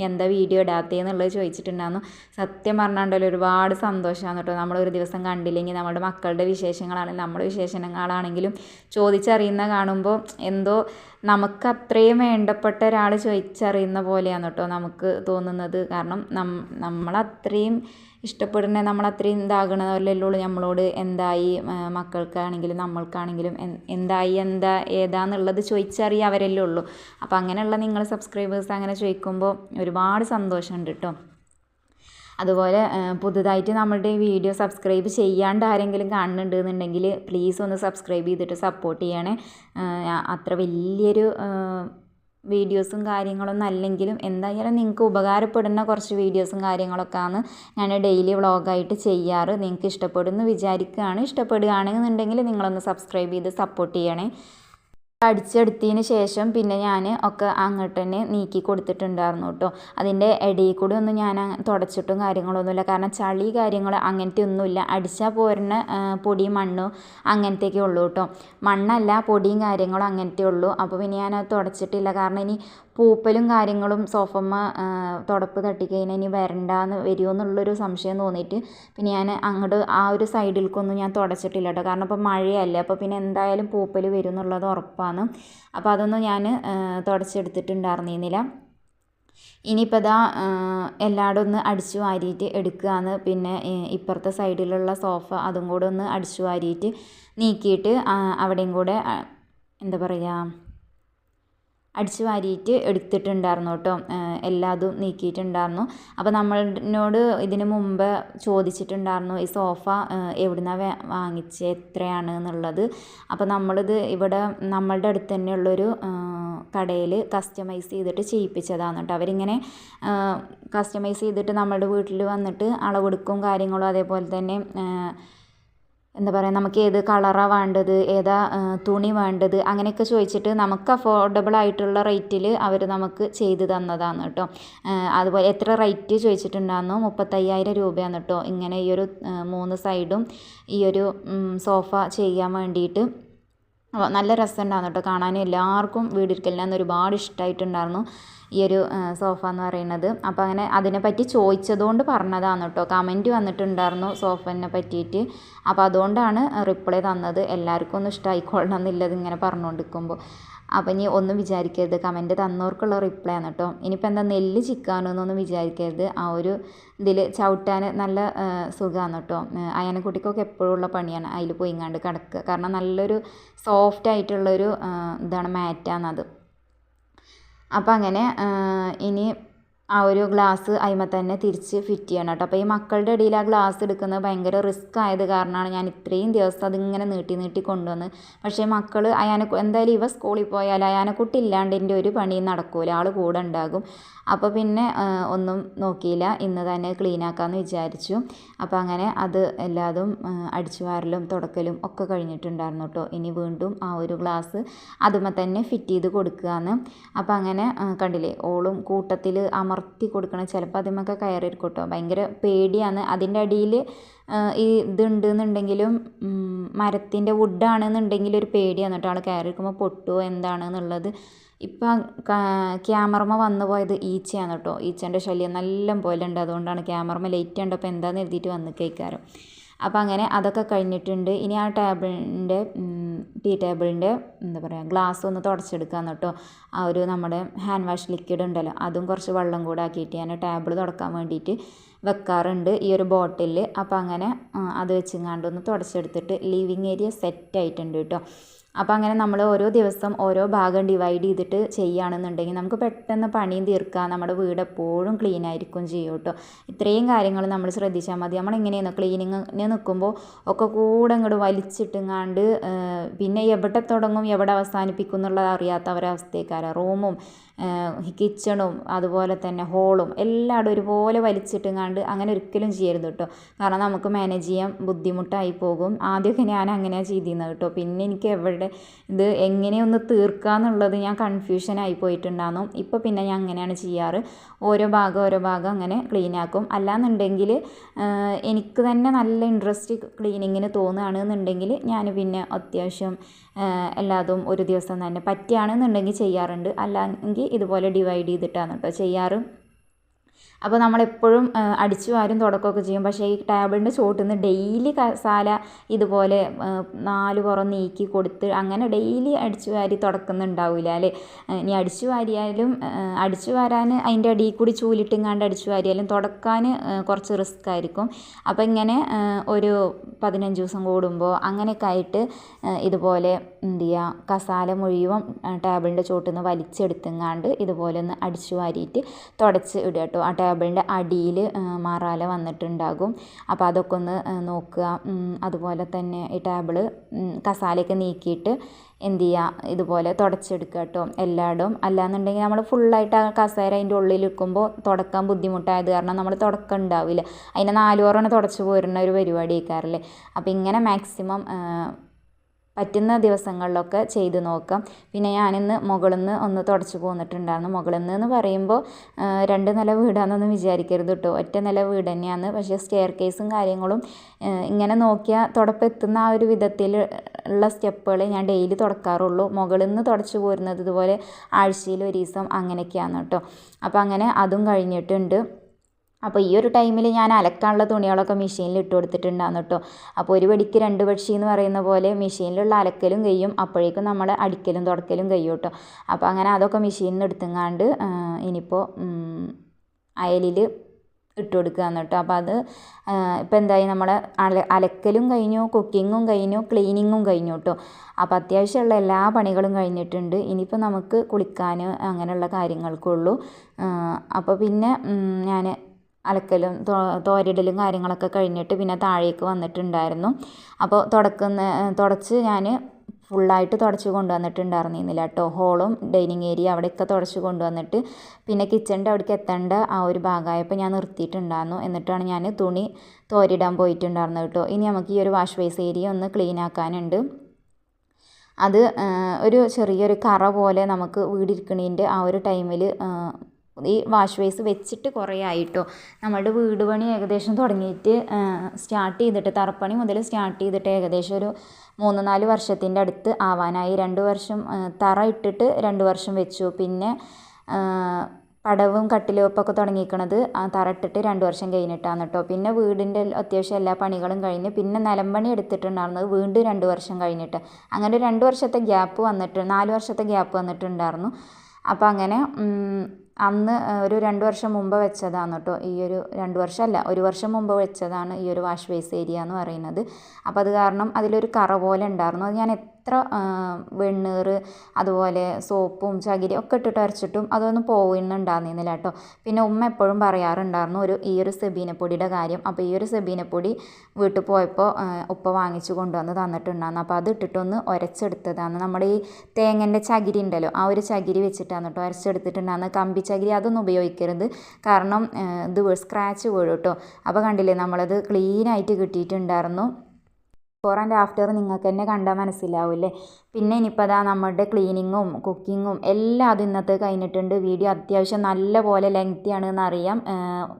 എന്താ വീഡിയോ ഇടാത്തേ? എന്നുള്ളത് ചോദിച്ചിട്ടുണ്ടായിരുന്നു. സത്യം പറഞ്ഞാണ്ടല്ലോ ഒരുപാട് സന്തോഷമാണ് കേട്ടോ. നമ്മൾ ഒരു ദിവസം കണ്ടില്ലെങ്കിൽ നമ്മുടെ മക്കളുടെ വിശേഷങ്ങളാണെങ്കിലും നമ്മുടെ വിശേഷങ്ങളാണെങ്കിലും ചോദിച്ചറിയുന്ന കാണുമ്പോൾ എന്തോ നമുക്ക് അത്രയും വേണ്ടപ്പെട്ട ഒരാൾ ചോദിച്ചറിയുന്ന പോലെയാണ് കേട്ടോ നമുക്ക് തോന്നുന്നത്. കാരണം നം നമ്മളത്രയും ഇഷ്ടപ്പെടുന്ന നമ്മളത്രയും ഇതാകണമല്ലല്ലോ നമ്മളോട് എന്തായി മക്കൾക്കാണെങ്കിലും നമ്മൾക്കാണെങ്കിലും എന്തായി എന്താ ഏതാന്നുള്ളത് ചോദിച്ചറിയാൻ അവരല്ലേ ഉള്ളൂ. അപ്പോൾ അങ്ങനെയുള്ള നിങ്ങൾ സബ്സ്ക്രൈബേഴ്സ് അങ്ങനെ ചോദിക്കുമ്പോൾ ഒരുപാട് സന്തോഷമുണ്ട് കേട്ടോ. അതുപോലെ പുതുതായിട്ട് നമ്മളുടെ വീഡിയോ സബ്സ്ക്രൈബ് ചെയ്യാണ്ട് ആരെങ്കിലും കാണുന്നുണ്ട് എന്നുണ്ടെങ്കിൽ പ്ലീസ് ഒന്ന് സബ്സ്ക്രൈബ് ചെയ്തിട്ട് സപ്പോർട്ട് ചെയ്യണേ. അത്ര വലിയൊരു വീഡിയോസും കാര്യങ്ങളൊന്നും അല്ലെങ്കിലും എന്തായാലും നിങ്ങൾക്ക് ഉപകാരപ്പെടുന്ന കുറച്ച് വീഡിയോസും കാര്യങ്ങളൊക്കെയാണ് ഞാൻ ഡെയിലി വ്ളോഗായിട്ട് ചെയ്യാറ്. നിങ്ങൾക്ക് ഇഷ്ടപ്പെടുന്നു വിചാരിക്കുകയാണ്. ഇഷ്ടപ്പെടുകയാണെന്നുണ്ടെങ്കിൽ നിങ്ങളൊന്ന് സബ്സ്ക്രൈബ് ചെയ്ത് സപ്പോർട്ട് ചെയ്യണേ. അടിച്ചെടുത്തതിന് ശേഷം പിന്നെ ഞാൻ ഒക്കെ അങ്ങോട്ട് തന്നെ നീക്കി കൊടുത്തിട്ടുണ്ടായിരുന്നു കേട്ടോ. അതിന്റെ ഇടയിൽ കൂടി ഒന്നും ഞാൻ തുടച്ചിട്ടും കാര്യങ്ങളൊന്നുമില്ല. കാരണം ചളി കാര്യങ്ങൾ അങ്ങനത്തെ ഒന്നുമില്ല അടിച്ചാൽ പോരുന്ന പൊടി മണ്ണും അങ്ങനത്തെയൊക്കെ ഉള്ളൂ കേട്ടോ. മണ്ണല്ല പൊടിയും കാര്യങ്ങളും അങ്ങനത്തെ ഉള്ളൂ അപ്പോൾ പിന്നെ ഞാൻ അത് തുടച്ചിട്ടില്ല. കാരണം ഇനി പൂപ്പലും കാര്യങ്ങളും സോഫമ്മ തുടപ്പ് തട്ടിക്കഴിഞ്ഞാൽ ഇനി വരണ്ടാന്ന് വരുമോ എന്നുള്ളൊരു സംശയം തോന്നിയിട്ട് പിന്നെ ഞാൻ അങ്ങോട്ട് ആ ഒരു സൈഡിലേക്കൊന്നും ഞാൻ തുടച്ചിട്ടില്ല കേട്ടോ. കാരണം ഇപ്പോൾ മഴയല്ലേ അപ്പോൾ പിന്നെ എന്തായാലും പൂപ്പൽ വരും എന്നുള്ളത് ഉറപ്പാണ്. അപ്പോൾ അതൊന്നും ഞാൻ തുടച്ചെടുത്തിട്ടുണ്ടായിരുന്നില്ല. ഇനിയിപ്പോൾ ഇതാ എല്ലായിടും ഒന്ന് അടിച്ചു വാരിയിട്ട് എടുക്കുകയാണ് പിന്നെ ഇപ്പുറത്തെ സൈഡിലുള്ള സോഫ അതും കൂടെ ഒന്ന് അടിച്ചു വാരിയിട്ട് നീക്കിയിട്ട് അവിടെയും കൂടെ എന്താ പറയുക അടിച്ചു വാരിയിട്ട് എടുത്തിട്ടുണ്ടായിരുന്നു കേട്ടോ. എല്ലാതും നീക്കിയിട്ടുണ്ടായിരുന്നു. അപ്പോൾ നമ്മളോട് ഇതിന് മുമ്പ് ചോദിച്ചിട്ടുണ്ടായിരുന്നു ഈ സോഫ എവിടുന്നാണ് വാങ്ങിച്ച്? എത്രയാണ്? എന്നുള്ളത്. അപ്പോൾ നമ്മളിത് ഇവിടെ നമ്മളുടെ അടുത്ത് തന്നെയുള്ളൊരു കടയിൽ കസ്റ്റമൈസ് ചെയ്തിട്ട് ചെയ്യിപ്പിച്ചതാണ് കേട്ടോ. അവരിങ്ങനെ കസ്റ്റമൈസ് ചെയ്തിട്ട് നമ്മളുടെ വീട്ടിൽ വന്നിട്ട് അളവെടുക്കും കാര്യങ്ങളും അതേപോലെ തന്നെ എന്താ പറയുക നമുക്ക് ഏത് കളറാണ് വേണ്ടത് ഏതാ തുണി വേണ്ടത് അങ്ങനെയൊക്കെ ചോദിച്ചിട്ട് നമുക്ക് അഫോർഡബിൾ ആയിട്ടുള്ള റേറ്റിൽ അവർ നമുക്ക് ചെയ്ത് തന്നതാണ് കേട്ടോ. അതുപോലെ എത്ര റേറ്റ് ചോദിച്ചിട്ടുണ്ടായിരുന്നു? മുപ്പത്തയ്യായിരം രൂപയാണ് കേട്ടോ. ഇങ്ങനെ ഈ ഒരു മൂന്ന് സൈഡും ഈ ഒരു സോഫ ചെയ്യാൻ വേണ്ടിയിട്ട് നല്ല രസമുണ്ടായിരുന്നു കേട്ടോ. കാണാൻ എല്ലാവർക്കും വീടിരിക്കലിന് ഒരുപാട് ഇഷ്ടമായിട്ടുണ്ടായിരുന്നു ഈ ഒരു സോഫ എന്ന് പറയുന്നത്. അപ്പോൾ അങ്ങനെ അതിനെപ്പറ്റി ചോദിച്ചതുകൊണ്ട് പറഞ്ഞതാണ് കേട്ടോ. കമന്റ് വന്നിട്ടുണ്ടായിരുന്നു സോഫനെ പറ്റിയിട്ട്. അപ്പോൾ അതുകൊണ്ടാണ് റിപ്ലൈ തന്നത്. എല്ലാവർക്കും ഒന്നും ഇഷ്ടമായിക്കൊള്ളണം എന്നില്ലത് ഇങ്ങനെ പറഞ്ഞുകൊണ്ടിരിക്കുമ്പോൾ. അപ്പോൾ ഇനി ഒന്നും വിചാരിക്കരുത്. കമന്റ് തന്നവർക്കുള്ള റിപ്ലൈ ആണ് കേട്ടോ. ഇനിയിപ്പോൾ എന്താ നെല്ല് ചിക്കാനൊന്നും വിചാരിക്കരുത്. ആ ഒരു ഇതിൽ ചവിട്ടാൻ നല്ല സുഖമാണ് കേട്ടോ. എപ്പോഴും ഉള്ള പണിയാണ് അതിൽ പോയിങ്ങാണ്ട് കിടക്കുക കാരണം നല്ലൊരു സോഫ്റ്റ് ആയിട്ടുള്ളൊരു ഇതാണ് മാറ്റാണത് അപ്പം അങ്ങനെ ഇനി ആ ഒരു ഗ്ലാസ് അയിമ തന്നെ തിരിച്ച് ഫിറ്റ് ചെയ്യണം കേട്ടോ. അപ്പോൾ ഈ മക്കളുടെ ഇടയിൽ ആ ഗ്ലാസ് എടുക്കുന്നത് ഭയങ്കര റിസ്ക് ആയത് കാരണമാണ് ഞാൻ ഇത്രയും ദിവസം അതിങ്ങനെ നീട്ടി നീട്ടി കൊണ്ടുവന്ന്. പക്ഷേ മക്കൾ അയാനെ എന്തായാലും ഇവ സ്കൂളിൽ പോയാൽ അയാനെക്കുട്ടി ഇല്ലാണ്ട് എന്റെ ഒരു പണിയും നടക്കൂല. ആൾ കൂടെ ഉണ്ടാകും. അപ്പോൾ പിന്നെ ഒന്നും നോക്കിയില്ല. ഇന്ന് തന്നെ ക്ലീൻ ആക്കാമെന്ന് വിചാരിച്ചു. അപ്പോൾ അങ്ങനെ അത് എല്ലാതും അടിച്ചു വാരലും തുടക്കലും ഒക്കെ കഴിഞ്ഞിട്ടുണ്ടായിരുന്നു കേട്ടോ ഇനി വീണ്ടും ആ ഒരു ഗ്ലാസ് അതുമ്മ തന്നെ ഫിറ്റ് ചെയ്ത് കൊടുക്കുകയെന്ന് അപ്പോൾ അങ്ങനെ കണ്ടില്ലേ ഓളും കൂട്ടത്തിൽ അമർത്തി കൊടുക്കണം ചിലപ്പോൾ അതിമൊക്കെ കയറിയിരിക്കും കേട്ടോ ഭയങ്കര പേടിയാണ്. അതിന്റെ അടിയിൽ ഈ ഇതുണ്ട് എന്നുണ്ടെങ്കിലും മരത്തിന്റെ വുഡാണെന്നുണ്ടെങ്കിൽ ഒരു പേടിയാണ് കേട്ടോ ആൾ കയറിയിരിക്കുമ്പോൾ പൊട്ടുമോ എന്താണെന്നുള്ളത്. ഇപ്പം ക്യാമറമ്മ വന്നു പോയത് ഈച്ചയാണ് കേട്ടോ. ഈച്ചേന്റെ ശല്യം നല്ല പോലെ ഉണ്ട് അതുകൊണ്ടാണ് ക്യാമറമ്മ ലേറ്റ് അപ്പോൾ എന്താണെന്ന് എഴുതിയിട്ട് വന്ന് കേൾക്കാറ്. അപ്പോൾ അങ്ങനെ അതൊക്കെ കഴിഞ്ഞിട്ടുണ്ട്. ഇനി ആ ടേബിളിന്റെ ടീ ടേബിളിന്റെ എന്താ പറയുക ഗ്ലാസ് ഒന്ന് തുടച്ചെടുക്കാന്ന് കേട്ടോ. ആ ഒരു നമ്മുടെ ഹാൻഡ് വാഷ് ലിക്വിഡ് ഉണ്ടല്ലോ. അതും കുറച്ച് വെള്ളം കൂടെ ആക്കിയിട്ട് ഞാൻ ടേബിൾ തുടക്കാൻ വേണ്ടിയിട്ട് വെക്കാറുണ്ട് ഈ ഒരു ബോട്ടിലിൽ. അപ്പോൾ അങ്ങനെ അത് വെച്ചിങ്ങാണ്ടൊന്ന് തുടച്ചെടുത്തിട്ട് ലിവിങ് ഏരിയ സെറ്റ് ആയിട്ടുണ്ട് കേട്ടോ. അപ്പോൾ അങ്ങനെ നമ്മൾ ഓരോ ദിവസം ഓരോ ഭാഗം ഡിവൈഡ് ചെയ്തിട്ട് ചെയ്യുകയാണെന്നുണ്ടെങ്കിൽ നമുക്ക് പെട്ടെന്ന് പണിയും തീർക്കാം. നമ്മുടെ വീട് എപ്പോഴും ക്ലീൻ ആയിരിക്കും ചെയ്യും കേട്ടോ. ഇത്രയും കാര്യങ്ങൾ നമ്മൾ ശ്രദ്ധിച്ചാൽ മതി. നമ്മൾ എങ്ങനെയാണ് ക്ലീനിങ്ങിന് നിൽക്കുമ്പോൾ ഒക്കെ കൂടെ ഇങ്ങോട്ട് വലിച്ചിട്ടുങ്ങാണ്ട് പിന്നെ എവിടെ തുടങ്ങും എവിടെ അവസാനിപ്പിക്കും എന്നുള്ളത് അറിയാത്ത ഒരവസ്ഥക്കാരാണ് റൂമും കിച്ചണും അതുപോലെ തന്നെ ഹോളും എല്ലായിടും ഒരുപോലെ വലിച്ചിട്ടുങ്ങാണ്ട് അങ്ങനെ ഒരിക്കലും ചെയ്യരുത് കേട്ടോ കാരണം നമുക്ക് മാനേജ് ചെയ്യാൻ ബുദ്ധിമുട്ടായി പോകും. ആദ്യമൊക്കെ ഞാൻ അങ്ങനെയാണ് ചെയ്തിരുന്നത് കേട്ടോ പിന്നെ എനിക്ക് എവിടെ ഇത് എങ്ങനെയൊന്ന് തീർക്കാന്നുള്ളത് ഞാൻ കൺഫ്യൂഷനായി പോയിട്ടുണ്ടായിരുന്നു ഇപ്പോൾ പിന്നെ ഞാൻ അങ്ങനെയാണ് ചെയ്യാറ്. ഓരോ ഭാഗം ഓരോ ഭാഗം അങ്ങനെ ക്ലീൻ ആക്കും. അല്ലാന്നുണ്ടെങ്കിൽ എനിക്ക് തന്നെ നല്ല ഇൻട്രസ്റ്റ് ക്ലീനിങ്ങിന് തോന്നുകയാണെന്നുണ്ടെങ്കിൽ ഞാൻ പിന്നെ അത്യാവശ്യം എല്ലാതും ഒരു ദിവസം തന്നെ പറ്റുകയാണെന്നുണ്ടെങ്കിൽ ചെയ്യാറുണ്ട്. അല്ലെങ്കിൽ ഇതുപോലെ ഡിവൈഡ് ചെയ്തിട്ടാണ് കേട്ടോ ചെയ്യാറ്. അപ്പോൾ നമ്മളെപ്പോഴും അടിച്ചു വാരും തുടക്കമൊക്കെ ചെയ്യും. പക്ഷേ ഈ ടേബിളിന്റെ ചോട്ടിൽ നിന്ന് ഡെയിലി കസാല ഇതുപോലെ നാല് പുറം നീക്കി കൊടുത്ത് അങ്ങനെ ഡെയിലി അടിച്ചു വാരി തുടക്കുന്നുണ്ടാവില്ല അല്ലേ? ഇനി അടിച്ചു വാരിയാലും അടിച്ചു വാരാൻ അതിന്റെ അടിയിൽ കൂടി ചൂലിട്ടിങ്ങാണ്ട് അടിച്ചു വാരിയാലും തുടക്കാൻ കുറച്ച് റിസ്ക് ആയിരിക്കും. അപ്പോൾ ഇങ്ങനെ ഒരു പതിനഞ്ച് ദിവസം കൂടുമ്പോൾ അങ്ങനെയൊക്കെ ആയിട്ട് ഇതുപോലെ എന്ത് ചെയ്യുക കസാല മുഴുവൻ ടേബിളിന്റെ ചോട്ടിൽ നിന്ന് വലിച്ചെടുത്തുങ്ങാണ്ട് ഇതുപോലെ ഒന്ന് അടിച്ചു വാരിയിട്ട് തുടച്ച് ഇടുക കേട്ടോ. ആ ടേബിളിന്റെ അടിയിൽ മാറാല വന്നിട്ടുണ്ടാകും. അപ്പോൾ അതൊക്കെ ഒന്ന് നോക്കുക. അതുപോലെ തന്നെ ഈ ടേബിൾ കസാലയൊക്കെ നീക്കിയിട്ട് എന്ത് ചെയ്യുക? ഇതുപോലെ തുടച്ചെടുക്കുക കേട്ടോ എല്ലായിടും. അല്ലാന്നുണ്ടെങ്കിൽ നമ്മൾ ഫുള്ളായിട്ട് ആ കസേര അതിന്റെ ഉള്ളിൽ വെക്കുമ്പോൾ തുടക്കാൻ ബുദ്ധിമുട്ടായത് കാരണം നമ്മൾ തുടക്കം ഉണ്ടാവില്ല. അതിനെ നാലുപുറമാണ് തുടച്ച് പോരുന്ന ഒരു പരിപാടി ആയിക്കാറില്ലേ അപ്പോൾ ഇങ്ങനെ മാക്സിമം പറ്റുന്ന ദിവസങ്ങളിലൊക്കെ ചെയ്ത് നോക്കാം. പിന്നെ ഞാനിന്ന് മുകളിൽ നിന്ന് ഒന്ന് തുടച്ച് പോന്നിട്ടുണ്ടായിരുന്നു. മുകളിൽ നിന്ന് എന്ന് പറയുമ്പോൾ രണ്ട് നില വീടാണെന്നൊന്നും വിചാരിക്കരുത് കേട്ടോ ഒറ്റ നില വീട് തന്നെയാണ്. പക്ഷേ സ്റ്റെയർ കേസും കാര്യങ്ങളും ഇങ്ങനെ നോക്കിയാൽ തുടപ്പെത്തുന്ന ആ ഒരു വിധത്തിൽ ഉള്ള സ്റ്റെപ്പുകൾ ഞാൻ ഡെയിലി തുടക്കാറുള്ളൂ. മുകളിൽ നിന്ന് തുടച്ച് പോരുന്നത് ഇതുപോലെ ആഴ്ചയിൽ ഒരു ദിവസം അങ്ങനെയൊക്കെയാണ് കേട്ടോ അപ്പോൾ അങ്ങനെ അതും കഴിഞ്ഞിട്ടുണ്ട്. അപ്പോൾ ഈ ഒരു ടൈമിൽ ഞാൻ അലക്കാനുള്ള തുണികളൊക്കെ മെഷീനിൽ ഇട്ട് കൊടുത്തിട്ടുണ്ടാകുന്നു കേട്ടോ. അപ്പോൾ ഒരു വെടിക്ക് രണ്ട് പക്ഷി എന്ന് പറയുന്ന പോലെ മെഷീനിലുള്ള അലക്കലും കഴിയും. അപ്പോഴേക്കും നമ്മൾ അടിക്കലും തുടക്കലും കഴിയും കേട്ടോ. അപ്പോൾ അങ്ങനെ അതൊക്കെ മെഷീനിൽ എടുത്തുങ്ങാണ്ട് ഇനിയിപ്പോൾ അയലിൽ ഇട്ട് കൊടുക്കുകയെന്ന് കേട്ടോ. അപ്പോൾ അത് ഇപ്പോൾ എന്തായി? നമ്മൾ അല അലക്കലും കഴിഞ്ഞു കുക്കിങ്ങും കഴിഞ്ഞു ക്ലീനിങ്ങും കഴിഞ്ഞു കേട്ടോ. അപ്പോൾ അത്യാവശ്യമുള്ള എല്ലാ പണികളും കഴിഞ്ഞിട്ടുണ്ട്. ഇനിയിപ്പോൾ നമുക്ക് കുളിക്കാൻ അങ്ങനെയുള്ള കാര്യങ്ങൾക്കുള്ളൂ. അപ്പോൾ പിന്നെ ഞാൻ അലക്കലും തോരിടലും കാര്യങ്ങളൊക്കെ കഴിഞ്ഞിട്ട് പിന്നെ താഴേക്ക് വന്നിട്ടുണ്ടായിരുന്നു. അപ്പോൾ തുടക്കുന്ന തുടച്ച് ഞാൻ ഫുള്ളായിട്ട് തുടച്ച് കൊണ്ടുവന്നിട്ടുണ്ടായിരുന്നില്ല കേട്ടോ ഹോളും ഡൈനിങ് ഏരിയ അവിടെയൊക്കെ തുടച്ച് കൊണ്ടുവന്നിട്ട് പിന്നെ കിച്ചണിന്റെ അവിടേക്ക് എത്തേണ്ട ആ ഒരു ഭാഗമായപ്പോൾ ഞാൻ നിർത്തിയിട്ടുണ്ടായിരുന്നു. എന്നിട്ടാണ് ഞാൻ തുണി തോരിടാൻ പോയിട്ടുണ്ടായിരുന്നത് കേട്ടോ. ഇനി നമുക്ക് ഈ ഒരു വാഷ് ബേസ് ഏരിയ ഒന്ന് ക്ലീൻ ആക്കാനുണ്ട്. അത് ഒരു ചെറിയൊരു കറ പോലെ നമുക്ക് വീടിരിക്കണീന്റെ ആ ഒരു ടൈമിൽ ഈ വാഷ് ബേസ് വെച്ചിട്ട് കുറേ ആയിട്ടോ. നമ്മളുടെ വീട് പണി ഏകദേശം തുടങ്ങിയിട്ട് സ്റ്റാർട്ട് ചെയ്തിട്ട് തറപ്പണി മുതൽ സ്റ്റാർട്ട് ചെയ്തിട്ട് ഏകദേശം ഒരു മൂന്ന് നാല് വർഷത്തിന്റെ അടുത്ത് ആവാനായി. രണ്ട് വർഷം തറ ഇട്ടിട്ട് രണ്ട് വർഷം വെച്ചു. പിന്നെ പടവും കട്ടിലുവപ്പൊക്കെ തുടങ്ങിയിരിക്കണത് തറ ഇട്ടിട്ട് രണ്ട് വർഷം കഴിഞ്ഞിട്ടാണ് കേട്ടോ. പിന്നെ വീടിന്റെ അത്യാവശ്യം എല്ലാ പണികളും കഴിഞ്ഞ് പിന്നെ നിലമ്പണി എടുത്തിട്ടുണ്ടായിരുന്നത് വീണ്ടും രണ്ട് വർഷം കഴിഞ്ഞിട്ട്. അങ്ങനെ രണ്ട് വർഷത്തെ ഗ്യാപ്പ് വന്നിട്ട് നാല് വർഷത്തെ ഗ്യാപ്പ് വന്നിട്ടുണ്ടായിരുന്നു. അപ്പോൾ അങ്ങനെ അന്ന് ഒരു രണ്ട് വർഷം മുമ്പ് വെച്ചതാണ് കേട്ടോ. ഈ ഒരു രണ്ട് വർഷമല്ല ഒരു വർഷം മുമ്പ് വെച്ചതാണ് ഈ ഒരു വാഷ് ബേസ് ഏരിയ എന്ന് പറയുന്നത്. അപ്പോൾ അത് കാരണം അതിലൊരു കറ പോലെ ഉണ്ടായിരുന്നു. അത് ഞാൻ എത്ര വെണ്ണീർ അതുപോലെ സോപ്പും ചകിരി ഒക്കെ ഇട്ടിട്ട് അരച്ചിട്ടും അതൊന്നും പോകുന്നുണ്ടായിരുന്നില്ല കേട്ടോ. പിന്നെ ഉമ്മ എപ്പോഴും പറയാറുണ്ടായിരുന്നു ഒരു ഈ ഒരു സെബീനപ്പൊടിയുടെ കാര്യം. അപ്പോൾ ഈ ഒരു സെബീനപ്പൊടി വീട്ടിൽ പോയപ്പോൾ ഉപ്പ വാങ്ങിച്ചു കൊണ്ടുവന്ന് തന്നിട്ടുണ്ടായിരുന്നു. അപ്പോൾ അത് ഇട്ടിട്ടൊന്ന് ഉരച്ചെടുത്തതാണ് നമ്മുടെ ഈ തേങ്ങന്റെ ചകിരി ഉണ്ടല്ലോ ആ ഒരു ചകിരി വെച്ചിട്ടാണ് കേട്ടോ അരച്ചെടുത്തിട്ടുണ്ടായിരുന്നു കമ്പി ചകിരി അതൊന്നും ഉപയോഗിക്കരുത്. കാരണം ഇത് സ്ക്രാച്ച് വീഴും കേട്ടോ. അപ്പോൾ കണ്ടില്ലേ നമ്മളത് ക്ലീനായിട്ട് കിട്ടിയിട്ടുണ്ടായിരുന്നു. ബിഫോർ ആൻഡ് ആഫ്റ്റർ നിങ്ങൾക്ക് തന്നെ കണ്ടാൽ മനസ്സിലാവില്ലേ? പിന്നെ ഇനിയിപ്പോൾ അതാ നമ്മുടെ ക്ലീനിങ്ങും കുക്കിങ്ങും എല്ലാം അത് ഇന്നത്തെ കഴിഞ്ഞിട്ടുണ്ട്. വീഡിയോ അത്യാവശ്യം നല്ല പോലെ എന്ന് അറിയാം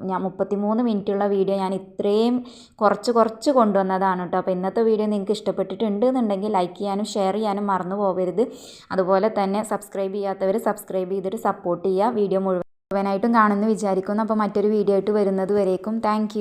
ഞാൻ മുപ്പത്തിമൂന്ന് മിനിറ്റുള്ള വീഡിയോ ഞാൻ ഇത്രയും കുറച്ച് കുറച്ച് കൊണ്ടുവന്നതാണ് കേട്ടോ. അപ്പോൾ ഇന്നത്തെ വീഡിയോ നിങ്ങൾക്ക് ഇഷ്ടപ്പെട്ടിട്ടുണ്ട് എന്നുണ്ടെങ്കിൽ ലൈക്ക് ചെയ്യാനും ഷെയർ ചെയ്യാനും മറന്നു പോകരുത്. അതുപോലെ തന്നെ സബ്സ്ക്രൈബ് ചെയ്യാത്തവർ സബ്സ്ക്രൈബ് ചെയ്തിട്ട് സപ്പോർട്ട് ചെയ്യുക. വീഡിയോ മുഴുവൻ മുഴുവനായിട്ടും കാണുമെന്ന് വിചാരിക്കുന്നു. അപ്പോൾ മറ്റൊരു വീഡിയോ ആയിട്ട് വരുന്നത് വരേക്കും. താങ്ക്